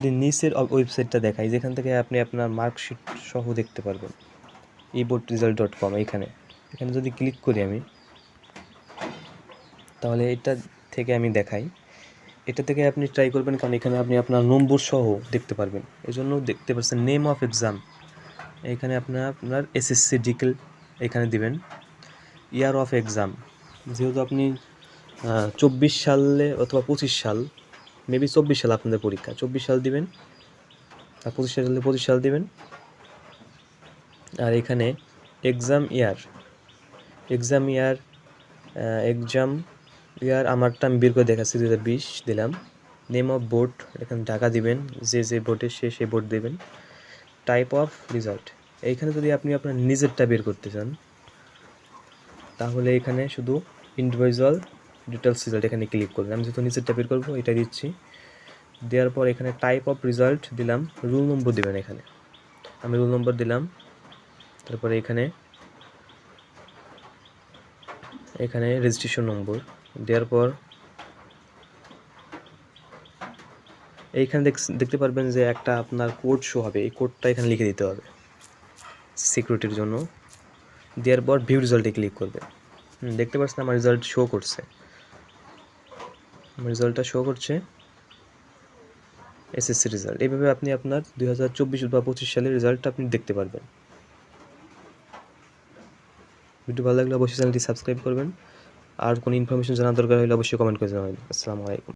নিচের ওয়েবসাইটটা দেখাই, যেখান থেকে আপনি আপনার মার্কশিট সহ দেখতে পারবেন। E board result dot com এখানে এখানে যদি ক্লিক করি আমি, তাহলে এটা থেকে আমি দেখাই। এটা থেকে আপনি ট্রাই করবেন, কারণ এখানে আপনি আপনার নম্বর সহ দেখতে পারবেন। এই জন্য দেখতে পাচ্ছেন নেম অফ এক্সাম এখানে আপনার আপনার এসএসসি ডিকেল এখানে দিবেন। ইয়ার অফ এক্সাম যেহেতু আপনি চব্বিশ সালে অথবা পঁচিশ সাল মেবি চব্বিশ সাল আপনাদের পরীক্ষা। চব্বিশ সাল দিবেন, আর পঁচিশ সালে পঁচিশ সাল দিবেন। আর এখানে exam year exam year exam year আমারটা আমি বের করে দেখাচ্ছি দু বিশ দিলাম। নেম অফ বোর্ড এখানে ঢাকা দিবেন, যে যে বোর্ডে সে সেই বোর্ড দেবেন। টাইপ অফ রেজাল্ট এইখানে যদি আপনি আপনার নিজেরটা বের করতে চান, তাহলে এখানে শুধু ইন্ডিভিজুয়াল ডিটেলস রেজাল্ট এখানে ক্লিক করবেন আমি যেহেতু নিজেরটা বের করব, এটা দিচ্ছি। দেওয়ার পর এখানে টাইপ অফ রেজাল্ট দিলাম রুল নম্বর দেবেন এখানে। আমি রুল নম্বর দিলাম, তারপরে এখানে এখানে রেজিস্ট্রেশন নম্বর দেওয়ার পর এইখানে দেখ- দেখতে পারবেন যে একটা আপনার কোড শো হবে, এই কোডটা এখানে লিখে দিতে হবে। সিকিউরিটির জন্য। দেওয়ার পর ভিউ রেজাল্টে ক্লিক করবে দেখতে পাচ্ছেন আমার রেজাল্ট শো করছে। রেজাল্টটা শো করছে এসএসসি রেজাল্ট এইভাবে আপনি আপনার দুই হাজার চব্বিশ বা পঁচিশ সালের রেজাল্টটা আপনি দেখতে পারবেন। ভিডিও ভালো লাগলে অবশ্যই চ্যানেলটি সাবস্ক্রাইব করবেন। আর কোনো ইনফরমেশন জানার দরকার হলে অবশ্যই কমেন্ট করে জানাবেন। আসসালামু আলাইকুম।